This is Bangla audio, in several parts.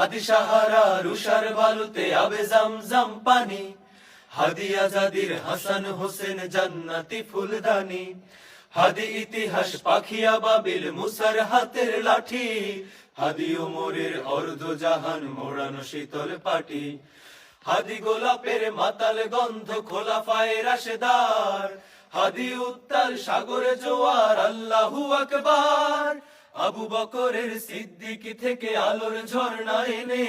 হাদি সাহারা রুষার বালুতে আবে পানি। হাদি আজাদির হাসান হোসেন জান্নাতি ফুলদানি। হাদি ইতিহাস পাখিয়া বাবিল মুসার হাতের লাঠি। হাদি ওমরের অর্ধ জাহান মোড়ানো শীতল পাটি। হাদি গোলাপের মাতাল গন্ধ খোলা ফায়ে রাশেদার। হাদি উত্তাল সাগরে জোয়ার, আল্লাহু আকবার। আবু বকরের সিদ্দিকি থেকে আলোর ঝর্ণা এনে,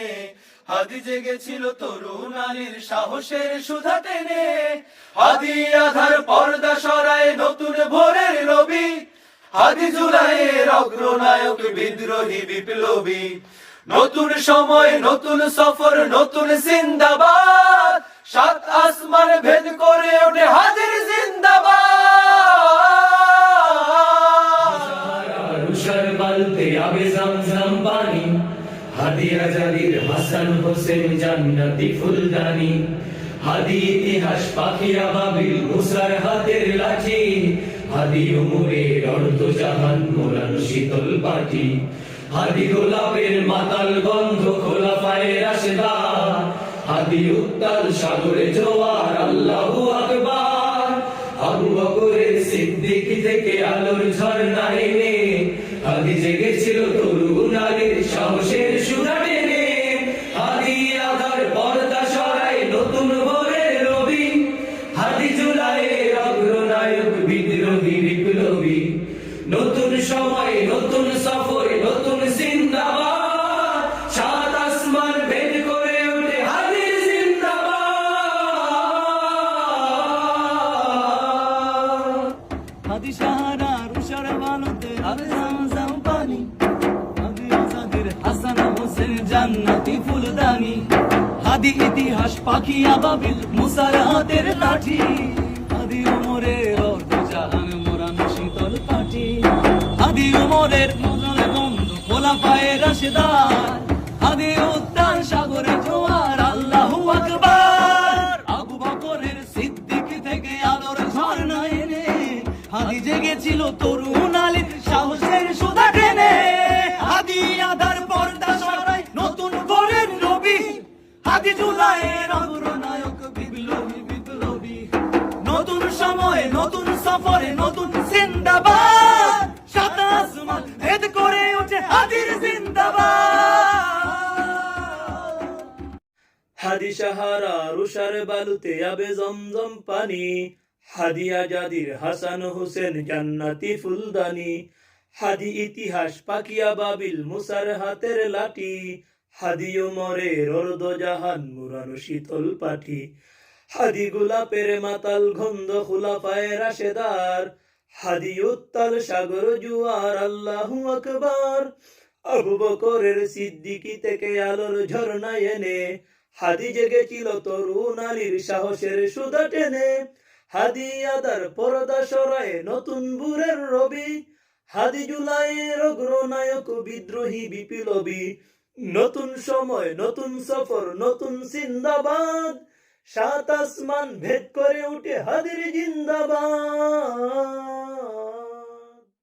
হাদি জেগেছিল তরুণ আলীর সাহসের সুধা টেনে। হাদি আধার পর্দা সরায় নতুন ভোরের রবি, হাদি জুলাইয়ের অগ্রনায়ক বিদ্রোহী বিপ্লবী। নতুন সময়, নতুন সফর, নতুন জিন্দাবাদ। হাদি হাসান হোসেন জান্নাতি ফুলদানি। হাদি ইতিহাস পাখিয়া বাবিল মুসার হাতের লাঠি। হাদি জাহান শীতল পাটি। হাদি গোলাপের মাতাল গন্ধ খোলা পায়ে রাশেদা। হাদি উত্তাল সাগরে জোয়ার, আল্লাহু আকবার। আবু বকরের সিদ্দিক থেকে আলোর ঝর্ণা এনে আদি জেগেছিল তরুণ আলীর সাহসের জুলাইয়ের অগ্রনায়ক বিদ্রোহী বিপ্লবী। নতুন সময়, নতুন সফর, নতুন জিন্দাবাদ। সাত জান্নাতি ফুলদানি। হাদি ইতিহাস পাখি আবাবিল মুসার হাতের লাঠি। উমরের অর্ধ রাশেদার। আদি উত্তাল সাগরে জোয়ার, আল্লাহু সিদ্দিক থেকে আলোর ঝর্ণা এনে হাদি জেগেছিল তরুণ আলীর সফরে নতুন জিন্দাবাদ। সাত আসমান ভেদ করে ওঠে হাদির জিন্দাবাদ। হাদি সাহারা রুষার বালুতে আবে জমজম পানি। হাদি আজাদির হাসান হোসেন জান্নাতি ফুলদানি। হাদি ইতিহাস পাকিয়া বাবিল মুসার হাতের লাঠি। হাদি ওমরের অর্ধ জাহান মুরানো শীতল পাঠি। হাদি গোলাপের মাতাল গন্ধ খোলা পায়ে রাশেদার। হাদি উত্তাল সাগর জুয়ার, আল্লাহু আকবার। আবু বকরের সিদ্দিকি থেকে আলোর ঝর্ণা এনে, হাদি জেগেছিল তরুণ আলীর সাহসের সুদা টেনে। হাদি আদার পরদা সরায় নতুন বুরের রবি। হাদি জুলাইয়ের অগ্রনায়ক, বিদ্রোহী, বিপ্লবী। নতুন সময়, নতুন সফর, নতুন জিন্দাবাদ। সাত আসমান ভেদ করে উঠে হাদির জিন্দাবাদ